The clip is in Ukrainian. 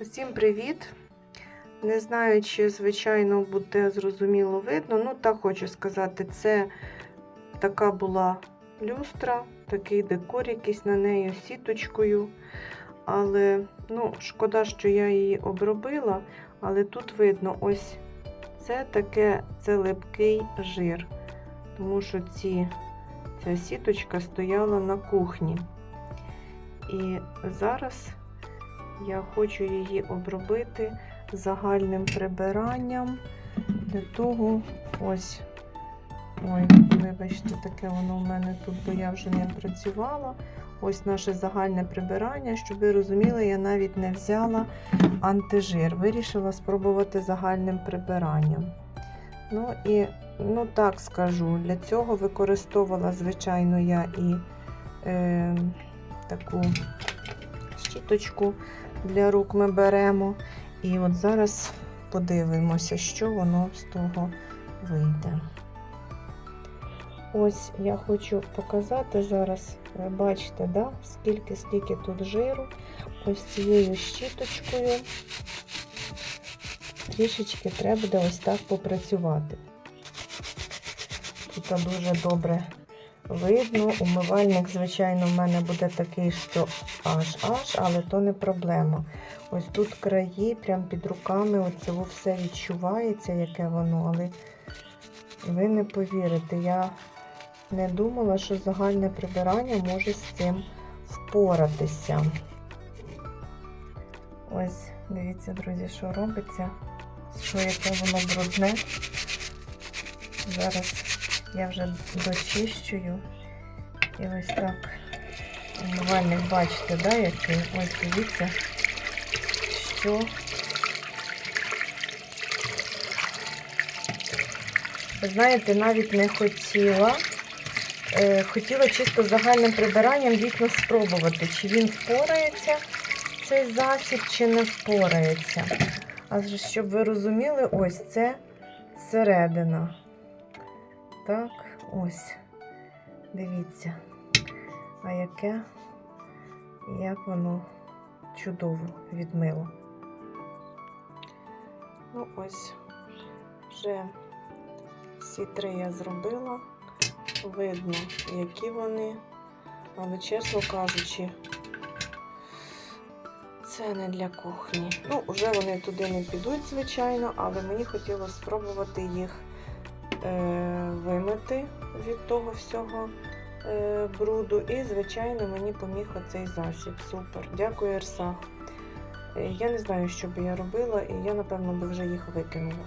Усім привіт! Не знаю, чи, звичайно, буде зрозуміло видно. Ну, так хочу сказати, це така була люстра, такий декор якийсь на неї сіточкою. Але, ну, шкода, що я її обробила, але тут видно, ось це таке це липкий жир. Тому що ці, ця сіточка стояла на кухні. І зараз я хочу її обробити загальним прибиранням. Для того ось, ой, вибачте, таке воно в мене тут, бо я вже не працювала. Ось наше загальне прибирання. Щоб ви розуміли, я навіть не взяла антижир. Вирішила спробувати загальним прибиранням. Ну і, ну так скажу, для цього використовувала, звичайно, я і е, таку щіточку для рук ми беремо. І от зараз подивимося, що воно з того вийде. Ось я хочу показати зараз, ви бачите, да, скільки скільки тут жиру. Ось цією щіточкою трішечки треба буде ось так попрацювати. Тут дуже добре видно. Умивальник, звичайно, в мене буде такий, що аж-аж, але то не проблема. Ось тут краї, прямо під руками, оце все відчувається, яке воно, але ви не повірите, я не думала, що загальне прибирання може з цим впоратися. Ось, дивіться, друзі, що робиться, що яке воно брудне. Зараз я вже дочищую. І ось так умивальник, бачите, да, який? Ось дивіться, що ви знаєте, навіть не хотіла. Е, хотіла чисто загальним прибиранням дійсно спробувати, чи він впорається цей засіб, чи не впорається. А щоб ви розуміли, ось це середина. Так, ось. Дивіться, а яке, як воно чудово відмило. Ну, ось, вже всі три я зробила. Видно, які вони, але, чесно кажучи, це не для кухні. Ну, вже вони туди не підуть, звичайно, але мені хотілося спробувати їх вимити від того всього е, бруду. І, звичайно, мені поміг оцей засіб. Супер. Дякую, Ерсах. Е, Я не знаю, що би я робила, і я, напевно, би вже їх викинула.